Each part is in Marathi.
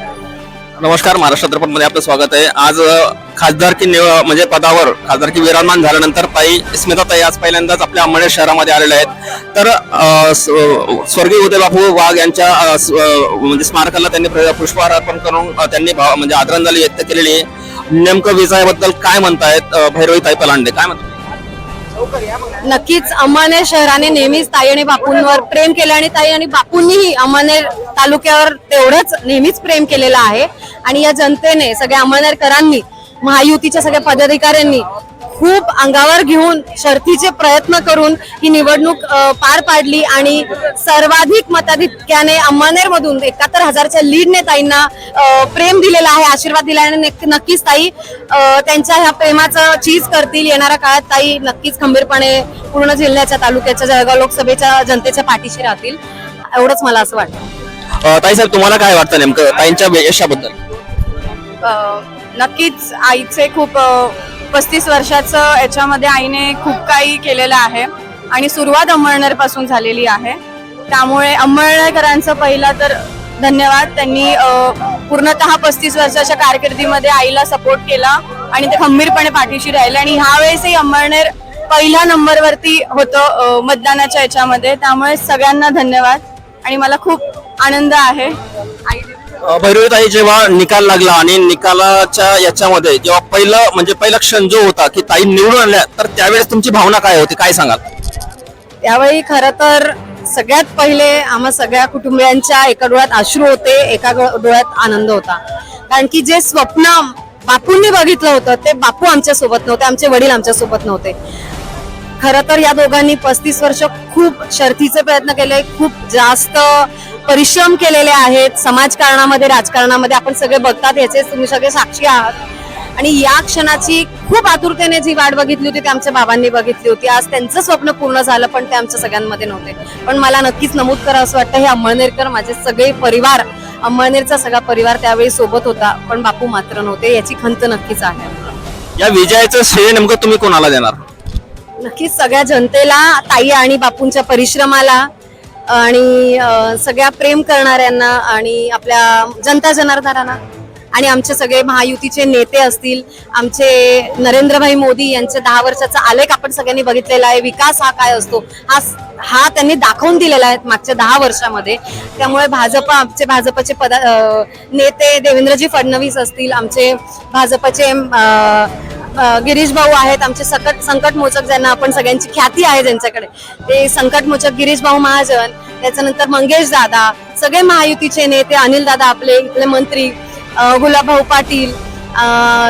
नमस्कार महाराष्ट्र दर्पण आपलं स्वागत आहे. आज खासदारकी निव- म्हणजे पदावर खासदारकी विराजमान झाल्यानंतर ताई स्मिताताई आज पहिल्यांदाच आपल्या अंमळनेर शहरामध्ये आलेल्या आहेत. तर स्वर्गीय उदय बापू वाघ यांच्या म्हणजे स्मारकाला त्यांनी प्र- पुष्पहार अर्पण करून त्यांनी म्हणजे आदरांजली व्यक्त केलेली आहे. नेमकं विजयाबद्दल काय म्हणतायत भैरवी ताई पलांडे? काय म्हणतात? नक्कीच अमाने शहराने नेहमीच ताई आणि बापूंवर प्रेम केलं आणि ताई आणि बापूंनीही अमानेर तालुक्यावर तेवढंच नेहमीच प्रेम केलेलं आहे. आणि या जनतेने सगळ्या अमानेरकरांनी महायुतीच्या सगळ्या पदाधिकाऱ्यांनी खूप अंगावर घेऊन शर्थीचे प्रयत्न करून ही निवडणूक पार पाडली आणि सर्वाधिक मताधिक्याने अंमळनेर मधून एकाहत्तर हजारच्या लीडने ताईंना प्रेम दिलेलं आहे आशीर्वाद दिला आणि नक्की- नक्कीच ताई त्यांच्या ह्या प्रेमाचं चीज करतील. येणाऱ्या काळात ताई नक्कीच खंबीरपणे पूर्ण जिल्ह्याच्या तालुक्याच्या जळगाव लोकसभेच्या जनतेच्या पाठीशी राहतील. एवढंच मला असं वाटतं. ताई साहेब तुम्हाला काय वाटतं नेमकं ताईंच्या यशाबद्दल? नक्कीच आईचे खूप पस्तीस वर्षाचं याच्यामध्ये आईने खूप काही केलेलं आहे. आणि सुरुवात अंमळनेरपासून झालेली आहे. त्यामुळे अंमळनेरकरांचं पहिला तर धन्यवाद. त्यांनी पूर्णतः पस्तीस वर्षाच्या कारकिर्दीमध्ये आईला सपोर्ट केला आणि ते खंबीरपणे पाठीशी राहिले. आणि ह्यावेळेसही अंमळनेर पहिल्या नंबरवरती होतं मतदानाच्या याच्यामध्ये. त्यामुळे सगळ्यांना धन्यवाद. आणि मला खूप आनंद आहे. आई भैरवीताई जेव्हा निकाल लागला आणि निकालाच्या याच्यामध्ये जेव्हा पहिलं म्हणजे पहिला क्षण जो होता की ताई निवडून आल्या तर त्यावेळेस तुमची भावना काय होती? काय सांगाल? त्यावेळी खर तर सगळ्यात पहिले आम्हा सगळ्या कुटुंबियांच्या एका डोळ्यात अश्रू होते एका डोळ्यात आनंद होता. कारण की जे स्वप्न बापूंनी बघितलं होतं ते बापू आमच्यासोबत नव्हते आमचे वडील आमच्यासोबत नव्हते. खर तर या दोघांनी पस्तीस वर्ष खूप शर्थीचे प्रयत्न केले खूप जास्त परिश्रम केलेले आहेत समाजकारणामध्ये राजकारणामध्ये आपण सगळे बघतात याचे तुम्ही सगळे साक्षी आहात. आणि या क्षणाची खूप आतुरतेने जी वाट बघितली होती ती आमच्या बाबांनी बघितली होती. आज त्यांचं स्वप्न पूर्ण झालं पण ते आमच्या सगळ्यांमध्ये नव्हते. पण मला नक्कीच नमूद करा असं वाटतं. हे अंमळनेरकर माझे सगळे परिवार अंमळनेरचा सगळा परिवार त्यावेळी सोबत होता पण बापू मात्र नव्हते. याची खंत नक्कीच आहे. या विजयाचं श्रेय नेमकं तुम्ही कोणाला देणार? नक्कीच सगळ्या जनतेला ताई आणि बापूंच्या परिश्रमाला आणि सगळ्या प्रेम करणाऱ्यांना आणि आपल्या जनता जनार्दनांना आणि आमचे सगळे महायुतीचे नेते असतील आमचे नरेंद्रभाई मोदी यांचे दहा वर्षाचा आलेख आपण सगळ्यांनी बघितलेला आहे विकास हा काय असतो हा हा त्यांनी दाखवून दिलेला आहे मागच्या दहा वर्षामध्ये. त्यामुळे भाजप आमचे भाजपचे पदा नेते देवेंद्रजी फडणवीस असतील आमचे भाजपचे गिरीश भाऊ आहेत आमचे सकट संकट मोचक ज्यांना आपण सगळ्यांची ख्याती आहे ज्यांच्याकडे. ते संकट मोचक गिरीश भाऊ महाजन त्याच्यानंतर मंगेश दादा सगळे महायुतीचे नेते अनिल दादा आपले इथले मंत्री गुलाबभाऊ पाटील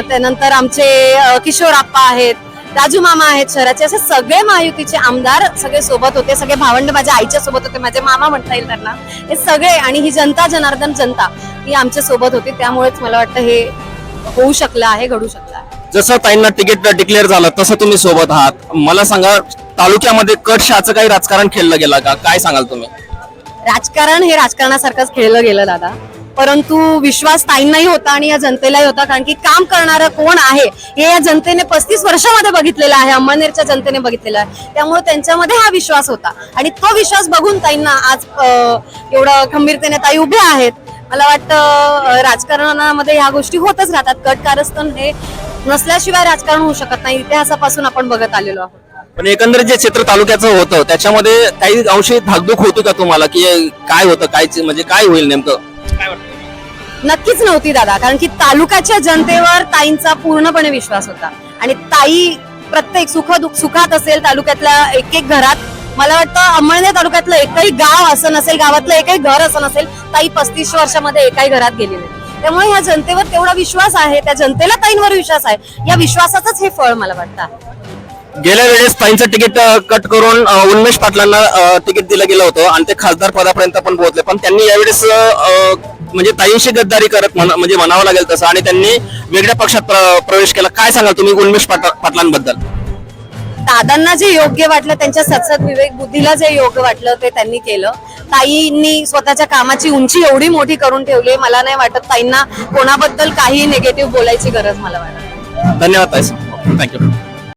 त्यानंतर आमचे किशोर आप्पा आहेत राजू मामा आहेत शहराचे. असे सगळे महायुतीचे आमदार सगळे सोबत होते सगळे भावंड माझ्या आईच्या सोबत होते माझे मामा म्हणता येईल त्यांना. हे सगळे आणि ही जनता जनार्दन जनता ही आमच्यासोबत होती त्यामुळेच मला वाटतं हे होऊ शकलं आहे घडू शकलं जसं ताईंना तिकीट डिक्लेअर झालं तसं तुम्ही सोबत आहात. मला सांगा तालुक्यामध्ये कट शाचं काही राजकारण खेळलं गेलं का? काय सांगाल तुम्ही? राजकारण हे राजकारणासारखंच खेळलं गेलं दादा. परंतु विश्वास ताईंनाही होता आणि या जनतेलाही होता कारण की काम करणारं कोण आहे हे या जनतेने पस्तीस वर्षामध्ये बघितलेलं आहे अंमळनेरच्या जनतेने बघितलेलं आहे. त्यामुळे त्यांच्यामध्ये हा विश्वास होता. आणि तो विश्वास बघून ताईंना आज एवढं खंबीरतेने ताई उभे आहेत. मला वाटतं राजकारणामध्ये ह्या गोष्टी होतच राहतात. कट कारस्थान हे नसल्याशिवाय राजकारण होऊ शकत नाही. इतिहासापासून आपण बघत आलेलो आहोत. पण एकंदरीत जे चित्र तालुक्याचं होतं त्याच्यामध्ये काही अंशी धाकधूक होती का तुम्हाला? की काय होतं काय म्हणजे काय होईल नेमकं? काय वाटतं? नक्कीच नव्हती दादा. कारण की तालुक्याच्या जनतेवर ताईंचा पूर्णपणे विश्वास होता. आणि ताई प्रत्येक सुख दुख सुखात असेल तालुक्यातल्या एक एक घरात मला वाटतं अंमळनेर तालुक्यातलं एकही गाव असं नसेल गावातलं एकही घर असं नसेल ताई पस्तीस वर्षामध्ये एकाही घरात गेली नाही. त्यामुळे ह्या जनतेवर तेवढा विश्वास आहे त्या जनतेला ताईंवर विश्वास आहे या विश्वासाचंच हे फळ मला वाटतं गेल्या वेळेस ताईंचं तिकीट कट करून उन्मेष पाटलांना तिकीट दिलं गेलं होतं आणि ते खासदार पदापर्यंत पण पोहोचले. पण त्यांनी यावेळेस म्हणजे ताईंशी गद्दारी करत म्हणा म्हणजे म्हणावं लागेल तसं आणि त्यांनी वेगळ्या पक्षात प्र- प्रवेश केला. काय सांगाल तुम्ही उन्मेष पाट- पाटलांबद्दल? दादांना जे योग्य वाटलं त्यांच्या सत्सद विवेक बुद्धीला जे योग्य वाटलं ते त्यांनी केलं. ताईंनी स्वतःच्या कामाची उंची एवढी मोठी करून ठेवली मला नाही वाटत ताईंना कोणाबद्दल काही निगेटिव्ह बोलायची गरज मला वाटत धन्यवाद ताई. थँक्यू